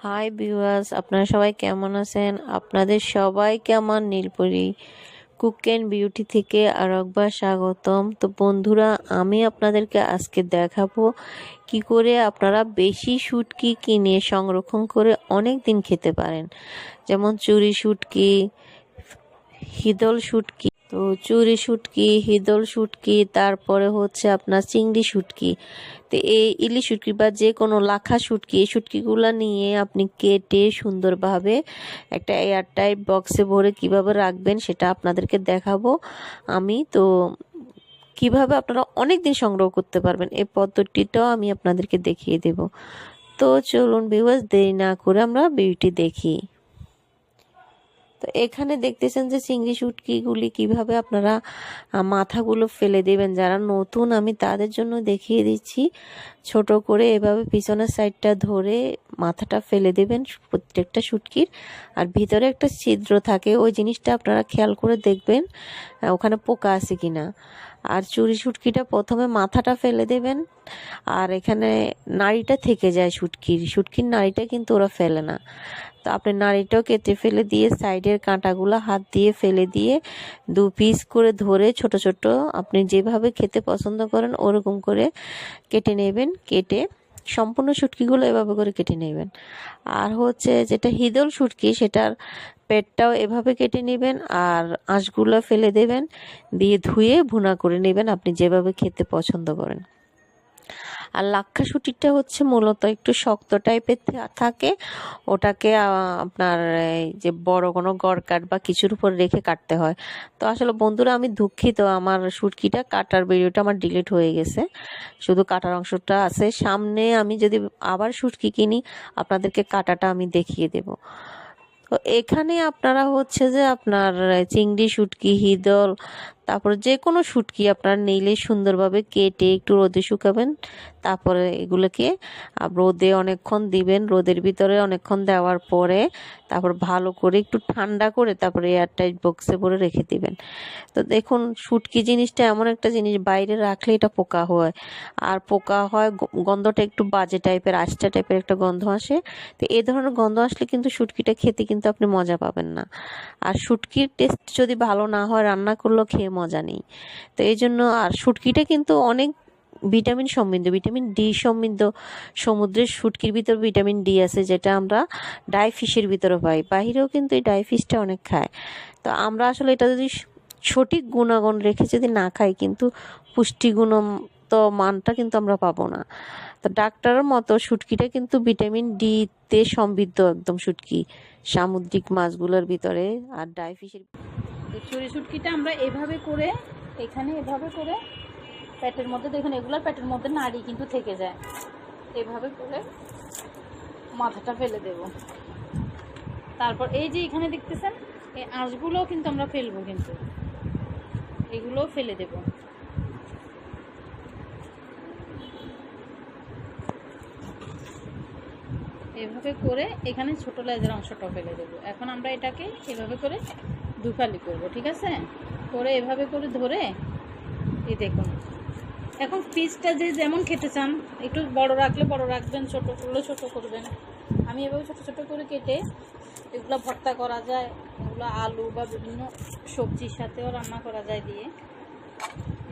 Hi viewers আপনারা সবাই কেমন আছেন? আপনাদের সবাইকে আমার নীলপরি কুক অ্যান্ড বিউটি থেকে আর একবার স্বাগতম। তো বন্ধুরা, আমি আপনাদেরকে আজকে দেখাবো কি করে আপনারা বেশি শুটকি কিনে সংরক্ষণ করে অনেক দিন খেতে পারেন। যেমন চুরি শুটকি হিদল শুটকি তো চুরি শুটকি, হিদল শুটকি, তারপরে হচ্ছে আপনার চিংড়ি শুটকি। তো এই ইলি শুটকি বা যে কোনো লাখা শুটকি, এই শুটকিগুলো নিয়ে আপনি কেটে সুন্দরভাবে একটা এয়ারটাইট বক্সে ভরে কীভাবে রাখবেন সেটা আপনাদেরকে দেখাবো আমি। তো কীভাবে আপনারা অনেক দিন সংগ্রহ করতে পারবেন, এই পদ্ধতিটাও আমি আপনাদেরকে দেখিয়ে দেব। তো চলুন ভিউয়ার্স দেরি না করে আমরা বিউটি দেখি। তো এখানে দেখতেছেন যে চিংড়ি শুটকিগুলি কীভাবে আপনারা মাথাগুলো ফেলে দেবেন। যারা নতুন, আমি তাদের জন্য দেখিয়ে দিচ্ছি। ছোট করে এভাবে পিছনের সাইডটা ধরে মাথাটা ফেলে দেবেন প্রত্যেকটা শুটকির। আর ভিতরে একটা ছিদ্র থাকে, ওই জিনিসটা আপনারা খেয়াল করে দেখবেন ওখানে পোকা আছে কিনা। আর চুরি শুটকিটা প্রথমে মাথাটা ফেলে দেবেন, আর এখানে নাড়িটা থেকে যায় শুটকির। শুটকির নাড়িটা কিন্তু ওরা ফেলে না। তো আপনি নাড়িটাও কেটে ফেলে দিয়ে সাইডের কাঁটাগুলো হাত দিয়ে ফেলে দিয়ে দু পিস করে ধরে ছোট ছোট আপনি যেভাবে খেতে পছন্দ করেন ওরকম করে কেটে নেবেন। কেটে সম্পূর্ণ শুটকিগুলো এভাবে করে কেটে নেবেন। আর হচ্ছে যেটা হিদল শুটকি সেটার পেটটাও এভাবে কেটে নেবেন আর আঁশগুলো ফেলে দেবেন। দিয়ে ধুয়ে ভুনা করে নেবেন আপনি যেভাবে খেতে পছন্দ করেন। আর লাক্ষা শুটিটা হচ্ছে মূলত একটু শক্ত টাইপের থাকে। ওটাকে আপনার যে বড় কোনো গড়কাট বা কিছুর উপর রেখে কাটতে হয়। তো আসলে বন্ধুরা, আমি দুঃখিত আমার শুটকিটা কাটার ভিডিওটা আমার ডিলিট হয়ে গেছে। শুধু কাটার অংশটা আছে। সামনে আমি যদি আবার শুটকি কিনি, আপনাদেরকে কাটাটা আমি দেখিয়ে দেব। তো এখানে আপনারা হচ্ছে যে আপনার চিংড়ি শুটকি হিদল তারপর যে কোনো শুটকি আপনার নিলে সুন্দরভাবে কেটে একটু রোদে শুকাবেন, তারপরে এগুলোকে রোদে অনেকক্ষণ দিবেন, রোদের ভিতরে অনেকক্ষণ দেওয়ার পরে তারপর ভালো করে একটু ঠান্ডা করে তারপরে এয়ারটাইট বক্সে ভরে রেখে দিবেন। তো দেখুন, শুটকি জিনিসটা এমন একটা জিনিস, বাইরে রাখলে এটা পোকা হয়। আর পোকা হয় গন্ধটা একটু বাজে টাইপের আষ্টা টাইপের একটা গন্ধ আসে। তো এই ধরনের গন্ধ আসলে কিন্তু শুটকিটা খেতে কিন্তু আপনি মজা পাবেন না। আর শুটকির টেস্ট যদি ভালো না হয়, রান্না করলেও খেয়ে মজা নেই। তো এই জন্য আর শুটকিটা কিন্তু অনেক ভিটামিন সমৃদ্ধ, ভিটামিন ডি সমৃদ্ধ। সমুদ্রের শুটকির ভিতর ভিটামিন ডি আছে যেটা আমরা ডাই ফিশের ভিতরে পাই। বাহিরেও কিন্তু এই ডাই ফিশটা অনেক খায়। তো আমরা আসলে এটা যদি সঠিক গুণাগুণ রেখে যদি না খাই কিন্তু পুষ্টিগুণ তো মানটা কিন্তু আমরা পাবো না। তো ডাক্তারের মতো শুটকিটা কিন্তু ভিটামিন ডি তে সমৃদ্ধ একদম শুটকি। সামুদ্রিক মাছগুলোর ভিতরে আর ডাই ফিশের তো চুরি শুটকিটা আমরা এভাবে করে, এখানে এভাবে করে প্যাটের মধ্যে, দেখুন এগুলোর প্যাটের মধ্যে নাড়ি কিন্তু থেকে যায়। এভাবে করে মাথাটা ফেলে দেব। তারপর এই যে এখানে দেখতেছেন, এই আঁশগুলোও কিন্তু আমরা ফেলব কিন্তু। এগুলোও ফেলে দেব। এভাবে করে এখানে ছোট লেজের অংশটা ফেলে দেবো। এখন আমরা এটাকে এভাবে করে দুফালি করব, ঠিক আছে? করে এভাবে করে ধরে, এই দেখুন। এখন পিসটা যে যেমন খেতে চান, একটু বড় রাখলে বড় রাখবেন, ছোট করলে ছোট করবেন। আমি এভাবে ছোট ছোট করে কেটে এগুলো ভর্তা করা যায়, এগুলো আলু বা বিভিন্ন সবজির সাথেও রান্না করা যায় দিয়ে।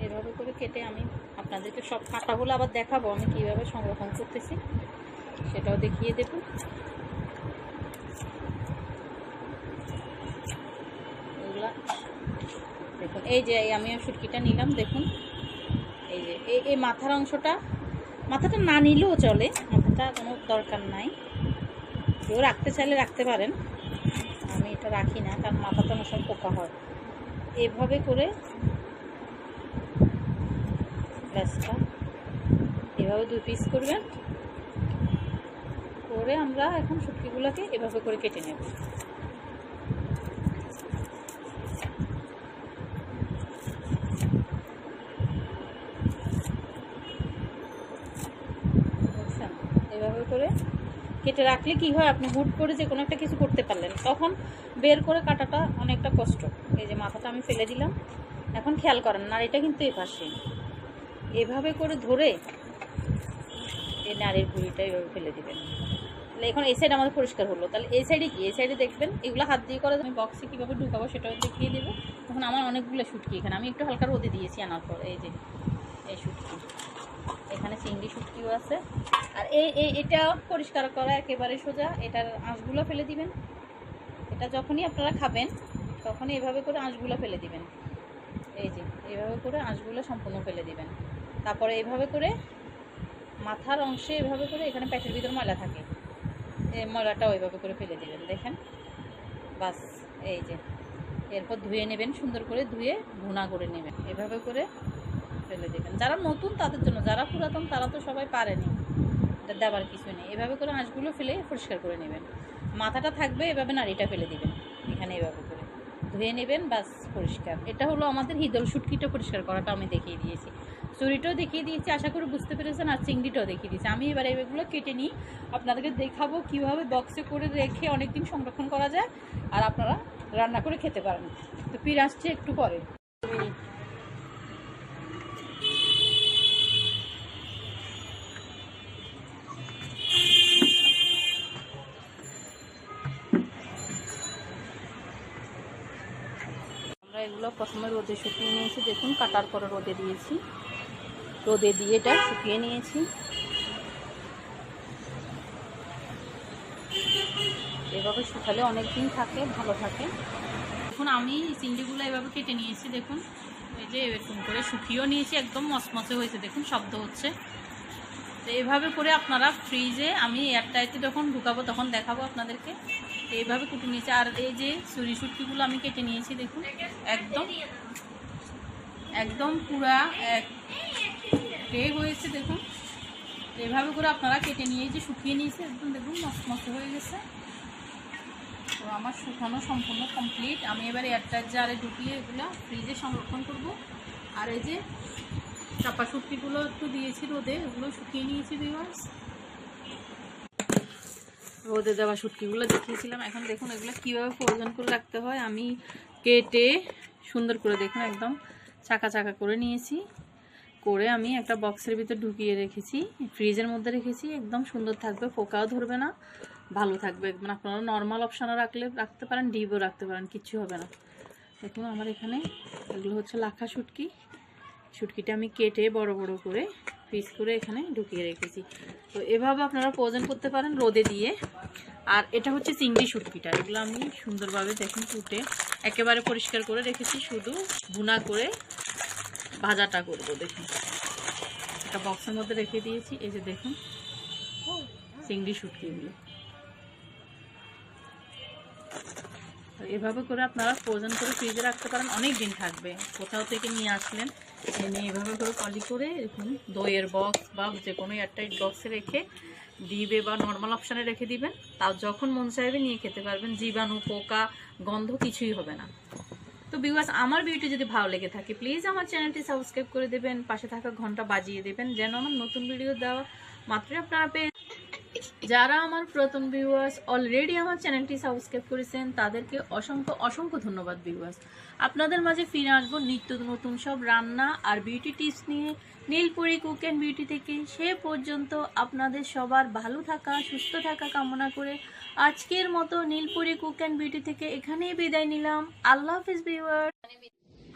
এভাবে করে কেটে আমি আপনাদেরকে সব কাঁটাগুলো আবার দেখাবো, আমি কীভাবে সংরক্ষণ করতেছি, সেটাও দেখিয়ে দেব এগুলা দেখুন এই যে আমি শুটকিটা নিলাম, দেখুন। এই যে, এই এই মাথার অংশটা, মাথাটা না নিলেও চলে, মাথাটা কোনো দরকার নাই। কেউ রাখতে চাইলে রাখতে পারেন। আমি এটা রাখি না, কারণ মাথাটা অনেক সময় পোকা হয়। এভাবে করে গ্যাসটা এভাবে দুই পিস করবেন। করে আমরা এখন শুটকিগুলোকে এভাবে করে কেটে নেব বুঝছেন এভাবে করে কেটে রাখলে কি হয়, আপনি হুট করে যে কোনো একটা কিছু করতে পারলেন, তখন বের করে কাটাটা অনেকটা কষ্ট। এই যে মাথাটা আমি ফেলে দিলাম। এখন খেয়াল করেন, নাড়িটা কিন্তু এই পাশে এভাবে করে ধরে এই নারীর ভুঁড়িটা এভাবে ফেলে দিবেন। তাহলে এখন এই সাইড আমাদের পরিষ্কার হলো। তাহলে এই সাইডে কি? এই সাইডে দেখবেন, এগুলো হাত দিয়ে করে আমি বক্সে কীভাবে ঢুকাবো সেটাও দেখিয়ে দেবো। তখন আমার অনেকগুলো শুটকি এখানে। আমি একটু হালকা রোদে দিয়েছি আনার পর, এই যে, এই শুটকি এখানে চিংড়ি শুটকিও আছে। আর এই এটা পরিষ্কার করা, একেবারে সোজা। এটার আঁশগুলো ফেলে দিবেন। এটা যখনই আপনারা খাবেন, তখনই এভাবে করে আঁশগুলো ফেলে দিবেন। এই যে এইভাবে করে আঁশগুলো সম্পূর্ণ ফেলে দিবেন। তারপরে এইভাবে করে মাথার অংশে এভাবে করে এখানে পেটের ভিতর ময়লা থাকে। এই ময়লাটাও এইভাবে করে ফেলে দিবেন, দেখেন। বাস, এই যে। এরপর ধুয়ে নেবেন, সুন্দর করে ধুয়ে ভুনা করে নেবেন। এভাবে করে ফেলে দেবেন। যারা নতুন তাদের জন্য, যারা পুরাতন তারা তো সবাই পারেনি। এটা দেওয়ার কিছু নেই। এভাবে করে আঁশগুলো ফেলে পরিষ্কার করে নেবেন। মাথাটা থাকবে এভাবে, নাড়িটা ফেলে দিবেন। এখানে এভাবে করে। ধুয়ে নেবেন বাস পরিষ্কার। এটা হলো আমাদের হিদল শুটকিটা পরিষ্কার করাটা আমি দেখিয়ে দিয়েছি। চুরিটাও দেখিয়ে দিয়েছি, আশা করি বুঝতে পেরেছেন, আর চিংড়িটাও দেখিয়ে দিয়েছি। আমি এবার এগুলো কেটে নিই। আপনাদেরকে দেখাবো কীভাবে বক্সে করে রেখে অনেক দিন সংরক্ষণ করা যায়, আর আপনারা রান্না করে খেতে পারেন। তো আসছে একটু পরে। প্রথমে রোদে শুকিয়ে নিয়েছি, দেখুন কাটার পরে রোদে দিয়েছি। রোদে দিয়ে এটা শুকিয়ে নিয়েছি। এভাবে শুকালে অনেক দিন থাকে, ভালো থাকে। এখন আমি চিংড়িগুলো এভাবে কেটে নিয়েছি, দেখুন। এই যে এরকম করে শুকিয়েও নিয়েছি, একদম মচমচে হয়েছে, দেখুন, শব্দ হচ্ছে। তো এইভাবে করে আপনারা ফ্রিজে আমি এয়ারটাইতে যখন ঢুকাবো তখন দেখাবো আপনাদেরকে। তো এইভাবে কুটে নিয়েছি। আর এই যে চুরি শুটকিগুলো আমি কেটে নিয়েছি, দেখুন, একদম একদম পুরা এক টে হয়েছে, দেখুন। তো এভাবে করে আপনারা কেটে নিয়ে যে শুকিয়ে নিয়েছে, একদম, দেখুন, মস্ত হয়ে গেছে। তো আমার শুকানো সম্পূর্ণ কমপ্লিট আমি এবার এয়ারটাইট জারে ঢুকিয়ে এগুলো ফ্রিজে সংরক্ষণ করব। আর এই যে চাপা শুটকিগুলো একটু দিয়েছি রোদে, ওগুলো শুকিয়ে নিয়েছি ভিউয়ার্স রোদে দেওয়া শুটকিগুলো দেখিয়েছিলাম, এখন দেখুন এগুলো কীভাবে প্রয়োজন করে রাখতে হয়, আমি কেটে সুন্দর করে দেখুন একদম চাকা চাকা করে নিয়েছি। করে আমি একটা বক্সের ভিতর ঢুকিয়ে রেখেছি, ফ্রিজের মধ্যে রেখেছি, একদম সুন্দর থাকবে, পোকাও ধরবে না, ভালো থাকবে। একদম আপনারা নর্মাল অপশানও রাখলে রাখতে পারেন ডিপও রাখতে পারেন, কিচ্ছু হবে না। দেখুন আমার এখানে এগুলো হচ্ছে লাখা শুটকি। শুটকিটা আমি কেটে বড় বড় করে পিস করে এখানে ঢুকিয়ে রেখেছি। তো এভাবে আপনারা প্রয়োজন করতে পারেন রোদে দিয়ে। আর এটা হচ্ছে চিংড়ি শুটকিটা এগুলো আমি সুন্দরভাবে দেখুন কুটে একেবারে পরিষ্কার করে রেখেছি, শুধু ভুনা করে ভাজাটা করব, দেখুন। একটা বক্সের মধ্যে রেখে দিয়েছি, এই যে দেখুন চিংড়ি শুটকিগুলো এভাবে করে আপনারা ফ্রোজেন করে ফ্রিজে রাখতে পারেন অনেক দিন থাকবে। কোথাও থেকে নিয়ে আসলেন এনে এভাবে করে পলি করে এরকম দইয়ের বক্স বা যে কোনো এয়ারটাইট বক্সে রেখে ডিবে বা নর্মাল অপশানে রেখে দিবেন। তাও যখন মন চাইবে নিয়ে খেতে পারবেন। জীবাণু, পোকা, গন্ধ কিছুই হবে না। তো বিওয়াস আমার ভিডিওটি যদি ভালো লেগে থাকে প্লিজ আমার চ্যানেলটি সাবস্ক্রাইব করে দেবেন। পাশে থাকা ঘণ্টা বাজিয়ে দেবেন। যেন আমার নতুন ভিডিও দেওয়া মাত্রই আপনারা পেয়ে যারা আমার প্রথম ভিউয়ার্স অলরেডি আমার চ্যানেলটি সাবস্ক্রাইব করেছেন, তাদেরকে অসংখ্য অসংখ্য ধন্যবাদ ভিউয়ার্স। আপনাদের মাঝে ফিরে আসব নিত্য নতুন সব রান্না আর বিউটি টিপস নিয়ে নীলপুরি কুক অ্যান্ড বিউটি থেকে। সে পর্যন্ত আপনাদের সবার ভালো থাকা, সুস্থ থাকা কামনা করে আজকের মতো নীলপুরি কুক অ্যান্ড বিউটি থেকে এখানেই বিদায় নিলাম। আল্লাহ হাফিজ ভিউয়ার